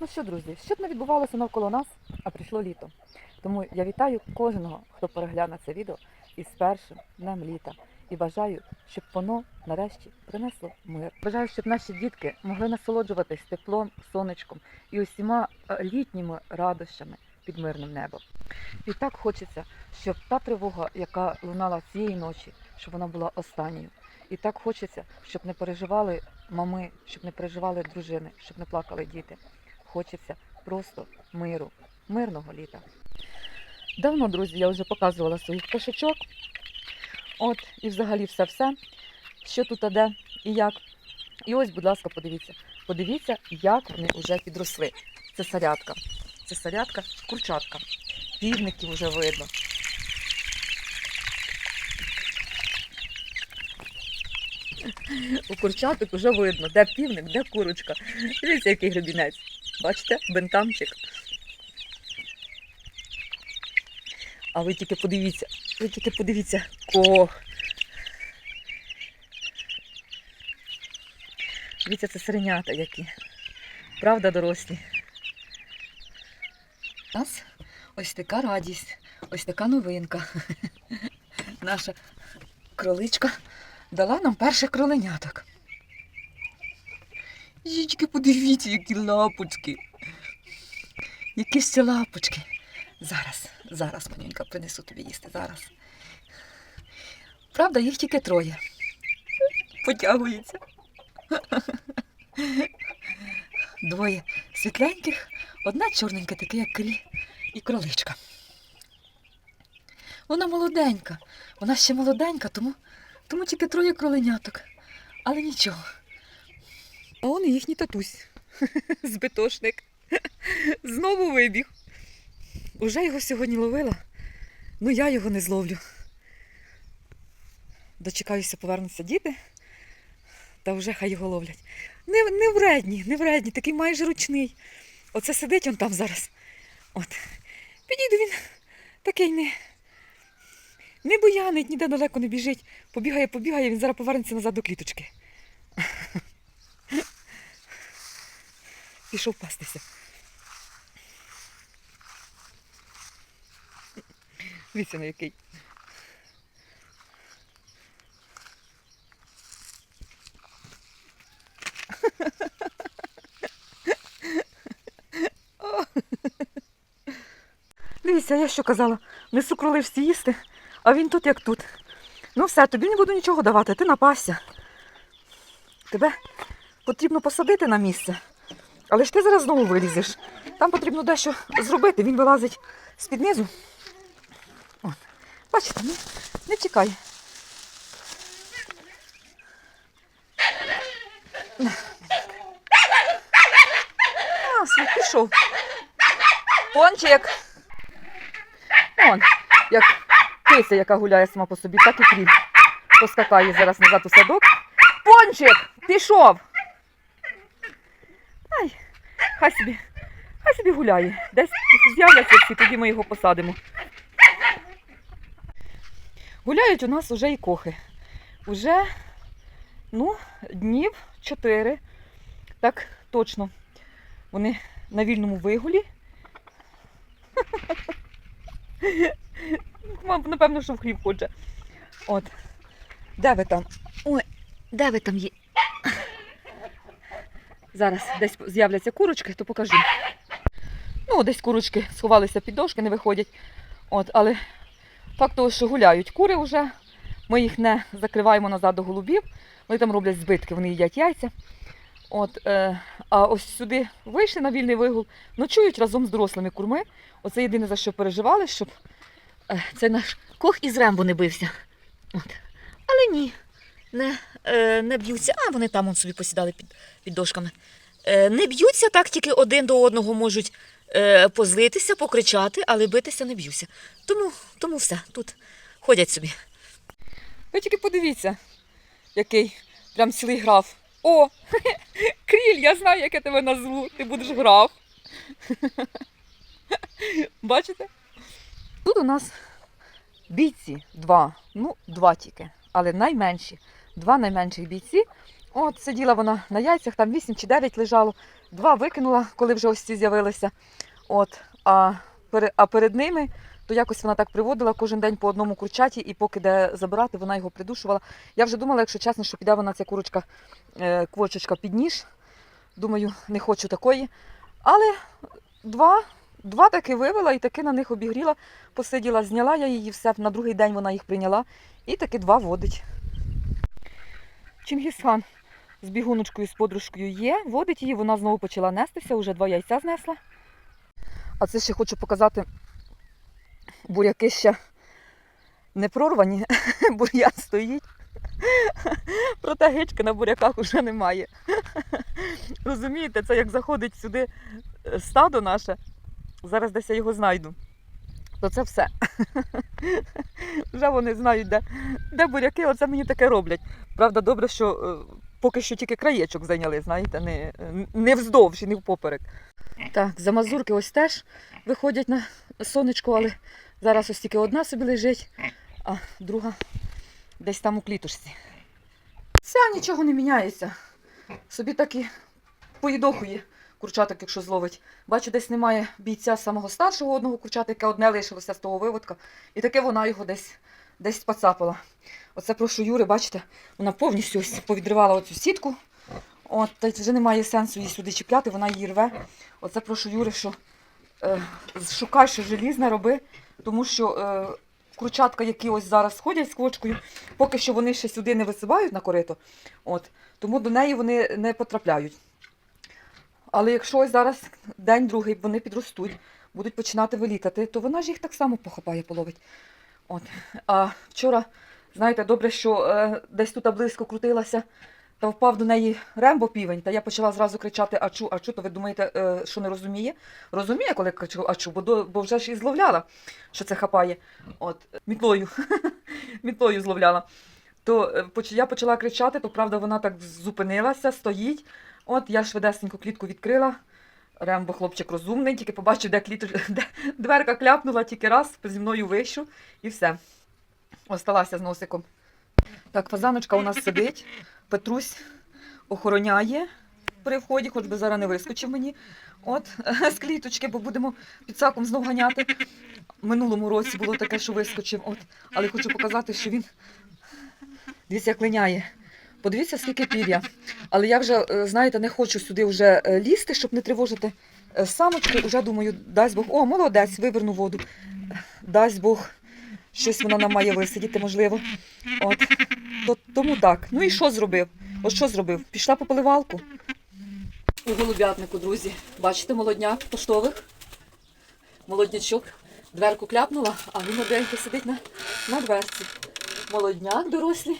Ну що, друзі, що б не відбувалося навколо нас, а прийшло літо. Тому я вітаю кожного, хто перегляне це відео із першим днем літа. І бажаю, щоб воно нарешті принесло мир. Бажаю, щоб наші дітки могли насолоджуватись теплом, сонечком і усіма е, літніми радощами під мирним небом. І так хочеться, щоб та тривога, яка лунала цієї ночі, щоб вона була останньою. І так хочеться, щоб не переживали мами, щоб не переживали дружини, щоб не плакали діти. Хочеться просто миру, мирного літа. Давно, друзі, я вже показувала своїх пташечок. От, і взагалі все-все, що тут а де і як. І ось, будь ласка, подивіться. Подивіться, як вони вже підросли. Це сарядка. Це сарядка, курчатка. Півників вже видно. У курчаток вже видно, де півник, де курочка. Дивіться, який гребінець. Бачите, бентамчик. А ви тільки подивіться, ви тільки подивіться, кого. Дивіться, це сиренята які. Правда, дорослі. У нас ось така радість, ось така новинка. Наша кроличка дала нам перших кроленяток. Жічки, подивіться, які лапочки. Які ще лапочки. Зараз, зараз, манюнька, принесу тобі їсти, зараз. Правда, їх тільки троє. Потягується. Двоє світленьких, одна чорненька, така, як крі, і кроличка. Вона молоденька, вона ще молоденька, тому, тому тільки троє кроленяток. Але нічого. А он і їхній татусь. Збитошник. Знову вибіг. Уже його сьогодні ловила, ну я його не зловлю. Дочекаюся, повернуться діти, та вже хай його ловлять. Не, не вредні, не вредні, такий майже ручний. Оце сидить он там зараз. От. Підійду він такий не, не буянить, ніде далеко не біжить. Побігає, побігає, він зараз повернеться назад до кліточки. Пішов пастися. Дивіться на який. Дивіться, я що казала, несу кроли всі їсти, а він тут як тут. Ну все, тобі не буду нічого давати, ти напасся. Тебе потрібно посадити на місце. Але ж ти зараз знову вилізеш. Там потрібно дещо зробити. Він вилазить з-під низу. Бачите, не, не тікай. А, пішов. Пончик. Он, як кися, яка гуляє сама по собі, так і кріль. Поскакає зараз назад у садок. Пончик! Пішов! Ай, хай собі, хай собі гуляє. Десь з'являться всі, тоді ми його посадимо. Гуляють у нас уже і кохи. Уже ну, днів чотири. Так точно. Вони на вільному вигулі. Напевно, що в хліб хоче. От. Де ви там? Ой, де ви там є? Зараз десь з'являться курочки, то покажу. Ну, десь курочки сховалися під дошки, не виходять. От, але факт того, що гуляють кури вже. Ми їх не закриваємо назад до голубів. Вони там роблять збитки, вони їдять яйця. От, е, а ось сюди вийшли на вільний вигул, ночують разом з дорослими курми. Оце єдине за що переживали, щоб е, цей наш кох із рембо не бився. От. Але ні, не, е, не б'ються. А вони там он собі посідали під, під дошками. Е, не б'ються, так тільки один до одного можуть е, позлитися, покричати, але битися не б'юся. Тому, тому все, тут ходять собі. Ви тільки подивіться, який прям цілий граф. О, Кріль, я знаю, як я тебе назву. Ти будеш граф. Бачите? Тут у нас бійці два. Ну, два тільки, але найменші. Два найменших бійці. От сиділа вона на яйцях, там 8 чи 9 лежало. Два викинула, коли вже ось ці з'явилися. От, а, а перед ними то якось вона так приводила кожен день по одному курчаті, і поки де забирати, вона його придушувала. Я вже думала, якщо чесно, що піде вона ця курочка, е, квочечка під ніж. Думаю, не хочу такої. Але два, два таки вивела і таки на них обігріла, посиділа, зняла я її все. На другий день вона їх прийняла і таки два водить. Чингісхан з бігуночкою, з подружкою є, водить її, вона знову почала нестися, вже два яйця знесла. А це ще хочу показати, буряки ще не прорвані, бур'ян стоїть. Проте гички на буряках вже немає. Розумієте, це як заходить сюди е, стадо наше, зараз десь я його знайду. То це все. Вже вони знають, де, де буряки, оце мені таке роблять. Правда, добре, що е, поки що тільки краєчок зайняли, знаєте, не, не вздовж і не впоперек. Так, за мазурки ось теж виходять на сонечко, але зараз ось тільки одна собі лежить, а друга десь там у клітушці. Це нічого не міняється. Собі так і поїдохує курчаток, якщо зловить. Бачу, десь немає бійця самого старшого одного курчата, яке одне лишилося з того виводка. І таке вона його десь, десь поцапала. Оце прошу Юри, бачите, вона повністю ось повідривала оцю сітку. От, та вже немає сенсу її сюди чіпляти, вона її рве. Оце прошу Юри, що е, шукай що желізне роби, тому що е, курчатка, які ось зараз ходять з квочкою, поки що вони ще сюди не висибають на корито, от, тому до неї вони не потрапляють. Але якщо ось зараз день другий вони підростуть, будуть починати вилітати, то вона ж їх так само похапає, половить. От. А вчора, знаєте, добре, що е, десь тут близько крутилася, та впав до неї рембо півень, та я почала зразу кричати Ачу, Ачу, то ви думаєте, е, що не розуміє? Розуміє, коли кричу Ачу, бо, до, бо вже ж і зловляла, що це хапає. От, мітлою. мітлою зловляла. То е, я почала кричати, то правда вона так зупинилася, стоїть. От я швидесенько клітку відкрила. Рембо хлопчик розумний, тільки побачив, де, кліту, де дверка кляпнула, тільки раз зі мною вийшов і все. Осталася з носиком. Так, фазаночка у нас сидить. Петрусь охороняє при вході, хоч би зараз не вискочив мені. От, з кліточки, бо будемо під саком знов ганяти. Минулому році було таке, що вискочив. От. Але хочу показати, що він дивіться, як линяє. Подивіться, скільки пір'я. Але я вже, е, знаєте, не хочу сюди вже е, лізти, щоб не тривожити е, самочки. Уже думаю, дасть Бог. О, молодець, виверну воду. Дасть Бог, щось вона нам має висидіти, можливо. От. То, тому так. Ну і що зробив? От що зробив? Пішла по поливалку. У голубятнику, друзі. Бачите, молодняк поштових. Молоднячок. Дверку кляпнула, а він оденько сидить на, на дверці. Молодняк дорослі.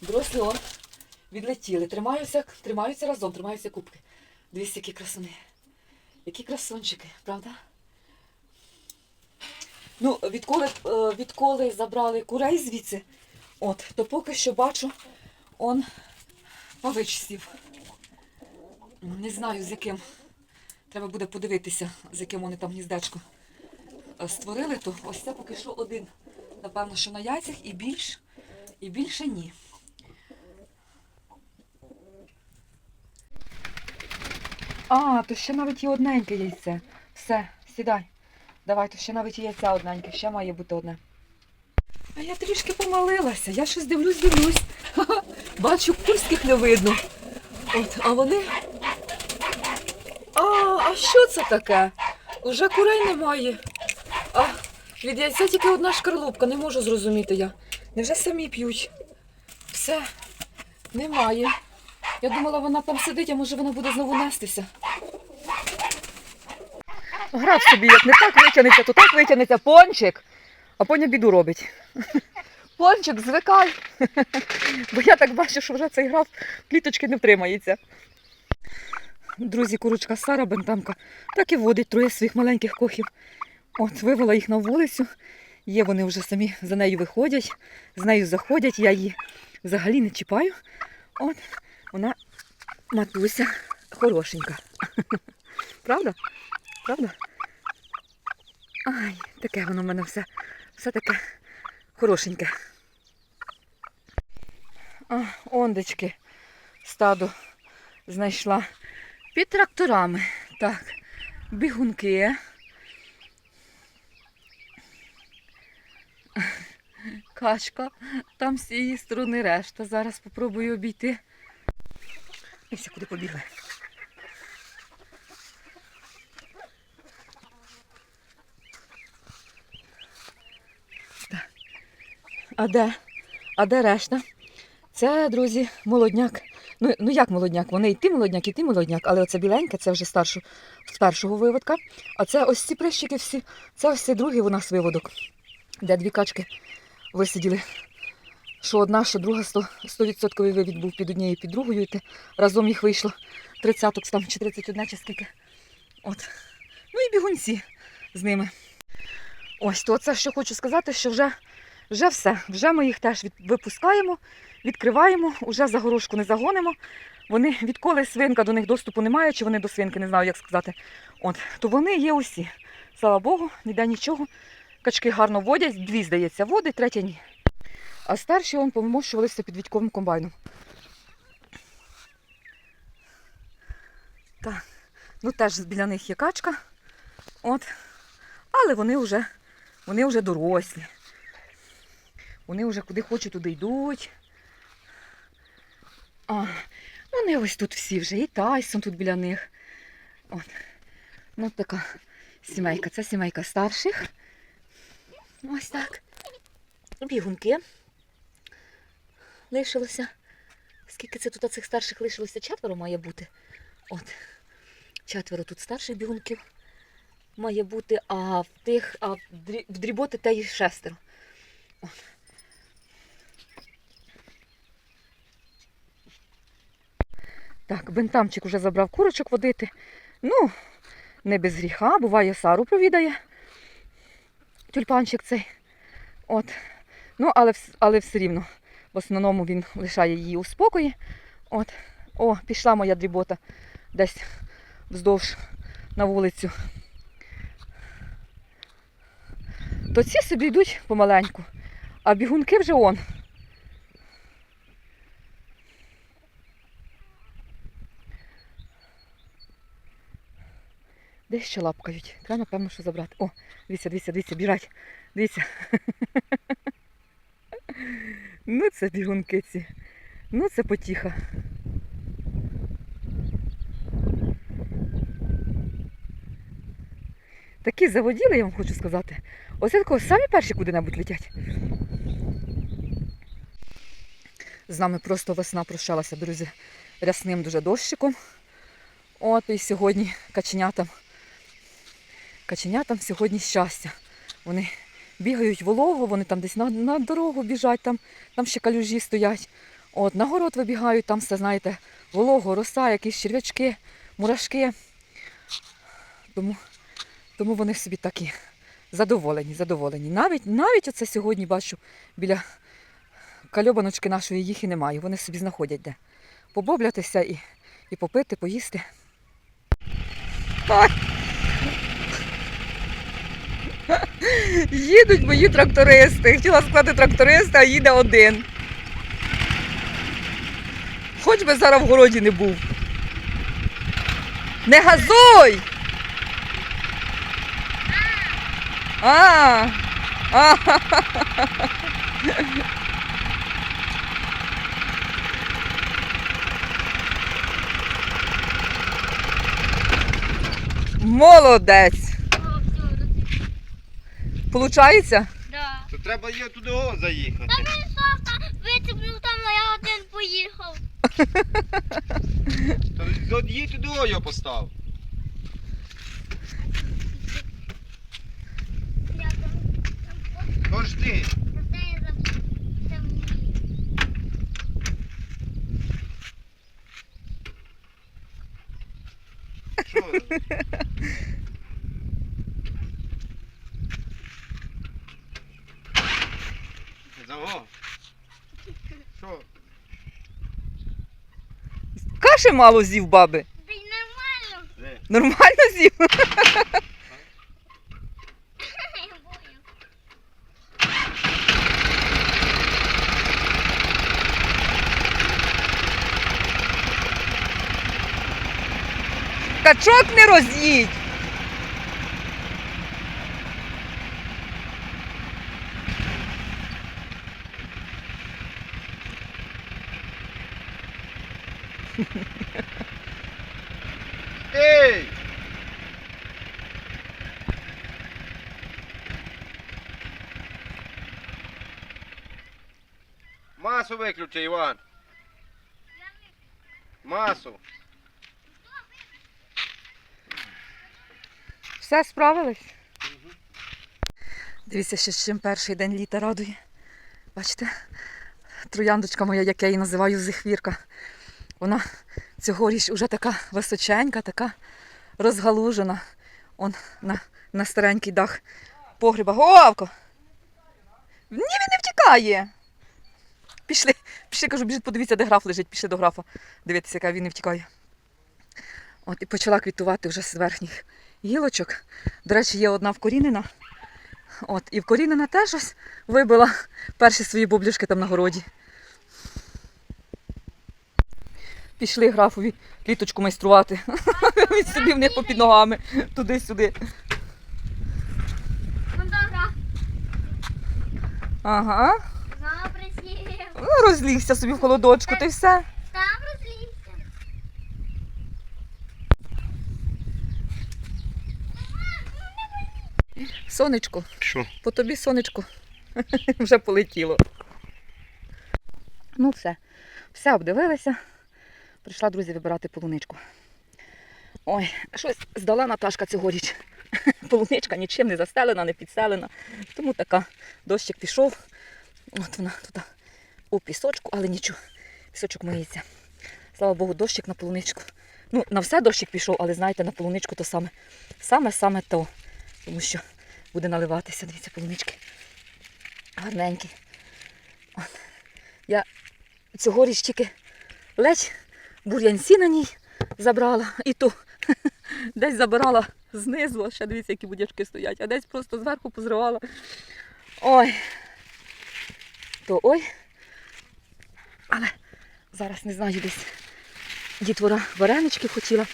Дорослі он відлетіли. Тримаються, тримаються разом, тримаються кубки. Дивіться, які красуни. Які красунчики, правда? Ну, відколи, е, відколи забрали курей звідси, от, то поки що бачу, он павич сів. Не знаю, з яким. Треба буде подивитися, з яким вони там гніздечко е, створили, то ось це поки що один. Напевно, що на яйцях і більш, і більше ні. А, то ще навіть і одненьке яйце. Все, сідай. Давай, то ще навіть і яйця одненьке, ще має бути одне. А я трішки помилилася, я щось дивлюсь, дивлюсь. Бачу, курських не видно. От, а вони. А, а що це таке? Уже курей немає. А від яйця тільки одна шкарлупка, не можу зрозуміти я. Невже самі п'ють? Все, немає. Я думала, вона там сидить, а може вона буде знову нестися. Грав собі, як не так витягнеться, то так витягнеться пончик, а поня біду робить. Пончик, звикай. Бо я так бачу, що вже цей граф кліточки не втримається. Друзі, курочка Сара Бентамка так і водить троє своїх маленьких кохів. От, вивела їх на вулицю. Є вони вже самі за нею виходять, з нею заходять, я її взагалі не чіпаю. От, вона матуся хорошенька. Правда? Правда? Ай, таке воно в мене все, все таке хорошеньке. А, ондечки стадо знайшла. Під тракторами. Так, бігунки. Качка, там з цієї сторони решта. Зараз спробую обійти. І всі куди побігли. А де? А де решта? Це, друзі, молодняк. Ну, ну як молодняк? Вони і ти молодняк, і ти молодняк, але оце біленьке, це вже старшу, з першого виводка. А це ось ці прищики всі, це ось цей другий у нас виводок, де дві качки висиділи. Що одна, що друга 100%, 100% вивід був під однією, під другою. І разом їх вийшло 30 там, чи 31, чи скільки. От. Ну і бігунці з ними. Ось, то це що хочу сказати, що вже, вже все. Вже ми їх теж від, випускаємо, відкриваємо, вже за горошку не загонимо. Вони відколи свинка до них доступу немає, чи вони до свинки, не знаю, як сказати. От, то вони є усі. Слава Богу, ніде нічого. Качки гарно водять, дві, здається, водить, третя ні. А старші он помощувалися під відьковим комбайном. Так, ну теж біля них є качка. От. Але вони вже, вони вже дорослі. Вони вже куди хочуть, туди йдуть. А, вони ось тут всі вже. І Тайсон тут біля них. От. Ну, така сімейка. Це сімейка старших. Ось так. Бігунки. Лишилося. Скільки це тут цих старших лишилося? Четверо має бути. От. Четверо тут старших бігунків має бути, а в тих, а в дріботи те й шестеро. От. Так, бентамчик вже забрав курочок водити. Ну, не без гріха, буває, Сару провідає. Тюльпанчик цей. От. Ну, але, але все рівно. В основному він лишає її у спокої. От. О, пішла моя дрібота десь вздовж на вулицю. То ці собі йдуть помаленьку, а бігунки вже он. Десь ще лапкають. Треба, напевно, що забрати. О, дивіться, дивіться, дивіться, біжать. Дивіться. Ну, це бігунки ці. Ну, це потіха. Такі заводіли, я вам хочу сказати. Оце такого самі перші куди-небудь летять. З нами просто весна прощалася, друзі, рясним дуже дощиком. От і сьогодні каченятам. Каченятам сьогодні щастя. Вони бігають волого, вони там десь на, на дорогу біжать, там, там ще калюжі стоять. От, на город вибігають, там все, знаєте, волого, роса, якісь черв'ячки, мурашки. Тому, тому вони собі такі задоволені, задоволені. Навіть, навіть оце сьогодні бачу біля кальобаночки нашої їх і немає. Вони собі знаходять де. Побоблятися і, і попити, поїсти. Ой. Їдуть мої трактористи. Хотіла сказати трактористи, а їде один. Хоч би зараз в городі не був. Не газуй! А, а, молодець. Получається? Да. То треба є туди о заїхати. Та він сам витягнув там, а я один поїхав. То їй туди о його постав. Я там, там Тож ти. я там, там Що? Ого. Що? Каші мало з'їв баби. Нормально? Нормально з'їв? Я бою. Качок не роз'їдь. Виключи, Іван. Масу. Все справились? Дивіться, ще з чим перший день літа радує. Бачите, трояндочка моя, як я її називаю, зихвірка. Вона цьогоріч уже така височенька, така розгалужена. Он на, на старенький дах погреба. Говко! Ні, він не втікає. Пішли, пішли, кажу, біжіть, подивіться, де граф лежить, пішли до графа. Дивіться, яка він не втікає. От і почала квітувати вже з верхніх гілочок. До речі, є одна вкорінена. От, і вкорінена теж ось вибила перші свої бублюшки там на городі. Пішли графові кліточку майструвати. Він собі в них попід ногами, туди-сюди. Ага. Ну, розлігся собі в холодочку, та й все. Там розлівся. Сонечко, Що? по тобі сонечко вже полетіло. Ну, все. Все обдивилися. Прийшла, друзі, вибирати полуничку. Ой, щось здала Наташка цьогоріч. Полуничка нічим не застелена, не підстелена. Тому така дощик пішов. От вона туди у пісочку, але нічого, пісочок миється. Слава Богу, дощик на полуничку. Ну, на все дощик пішов, але знаєте, на полуничку то саме. Саме-саме то. Тому що буде наливатися, дивіться, полунички. Гарненькі. От. Я цьогоріч тільки ледь бур'янці на ній забрала. І то десь забирала знизу, ще дивіться, які будячки стоять, а десь просто зверху позривала. Ой. То ой. Але зараз не знаю десь. Дітвора варенички хотіла.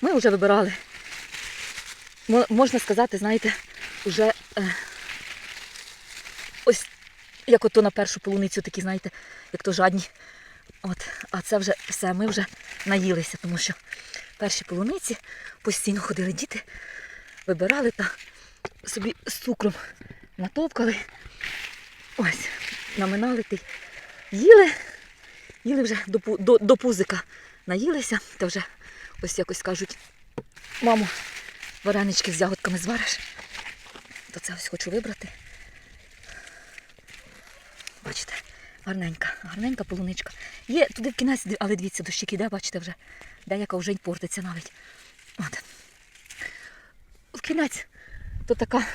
Ми вже вибирали. Можна сказати, знаєте, вже е, ось як ото на першу полуницю такі, знаєте, як то жадні. От, а це вже все, ми вже наїлися, тому що перші полуниці постійно ходили діти, вибирали та собі з цукром натовкали. Ось, наминали ти. Їли, їли вже до, до, до пузика наїлися, та вже ось якось кажуть, мамо, варенички з ягодками звариш. То це ось хочу вибрати. Бачите, гарненька, гарненька полуничка. Є туди в кінець, але дивіться, дощик іде, бачите вже. Деяка вже й портиться навіть. От. В кінець то така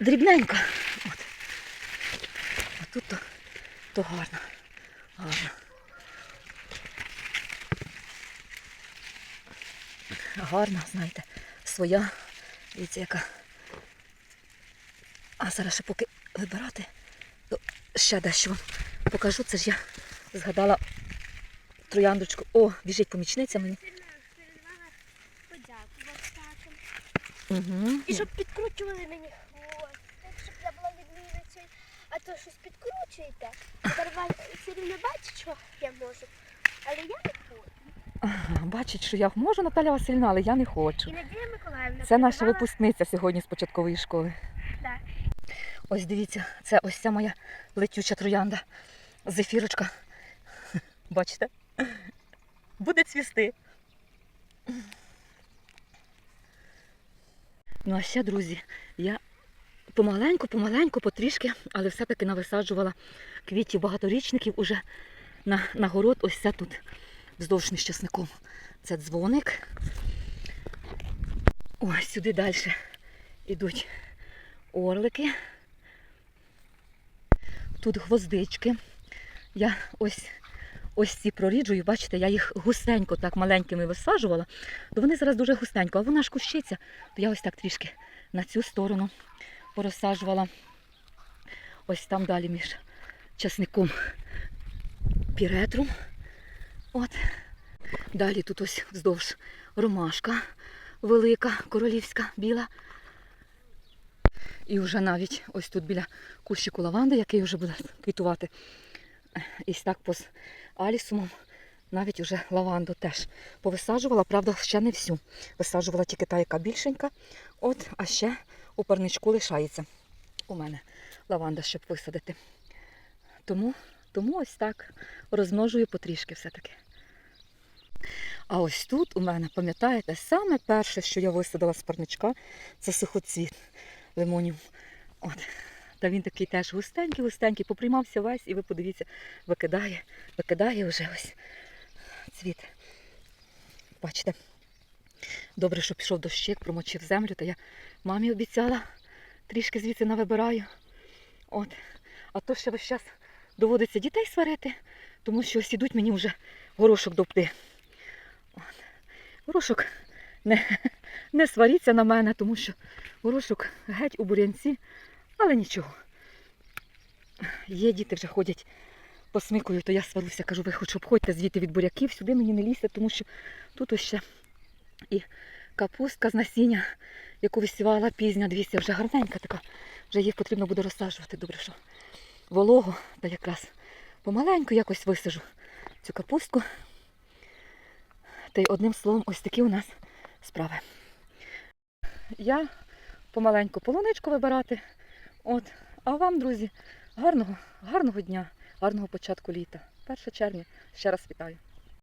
дрібненька. От. А тут то, то гарно. Гарно. Гарна, знаєте, своя. Дивіться, яка. А зараз ще поки вибирати, то ще дещо вам покажу. Це ж я згадала трояндочку. О, біжить помічниця мені. Угу. І щоб підкручували мені хвост. Так, щоб я була відмінницею. А то щось підкручуєте. Все рівно бачить, що я можу. Але я не хочу. Ага, бачить, що я можу, Наталя Васильівна, але я не хочу. І Надія Миколаївна. Це наша випускниця сьогодні з початкової школи. Да. Ось дивіться, це ось ця моя летюча троянда. Зефірочка. Бачите? Буде цвісти. Ну а ще, друзі, я помаленьку, помаленьку, потрішки, але все-таки нависаджувала квітів багаторічників уже на, на город. Ось це тут вздовж нещасником. Це дзвоник. Ось сюди далі йдуть орлики. Тут гвоздички. Я ось, ось ці проріджую, бачите, я їх густенько так маленькими висаджувала, то вони зараз дуже густенько, а вона ж кущиться, то я ось так трішки на цю сторону порозсаджувала. Ось там далі між часником піретром. От. Далі тут ось вздовж ромашка велика, королівська, біла. І вже навіть ось тут біля кущику лаванди, який вже буде квітувати. І так поз алісумом навіть уже лаванду теж повисаджувала, правда, ще не всю. Висаджувала тільки та, яка більшенька. От, а ще у парничку лишається у мене лаванда, щоб висадити. Тому, тому ось так розмножую потрішки все-таки. А ось тут у мене, пам'ятаєте, саме перше, що я висадила з парничка, це сухоцвіт лимонів. От. Та він такий теж густенький, густенький, поприймався весь, і ви подивіться, викидає, викидає вже ось цвіт. Бачите, добре, що пішов дощик, промочив землю, то я мамі обіцяла, трішки звідси навибираю. От. А то ще весь час доводиться дітей сварити, тому що ось ідуть мені вже горошок довпти. От. Горошок не, не сваріться на мене, тому що горошок геть у бурянці, але нічого. Є діти вже ходять посмикую, то я сваруся, кажу, ви хоч обходьте звідти від буряків, сюди мені не лізьте, тому що тут ось ще і капустка з насіння, яку висівала пізня, дивіться, вже гарненька така. Вже їх потрібно буде розсаджувати. Добре, що вологу, та якраз помаленьку якось висажу цю капустку. Та й одним словом, ось такі у нас справи. Я помаленьку полуничку вибирати. От. А вам, друзі, гарного, гарного дня, гарного початку літа. 1 червня. Ще раз вітаю.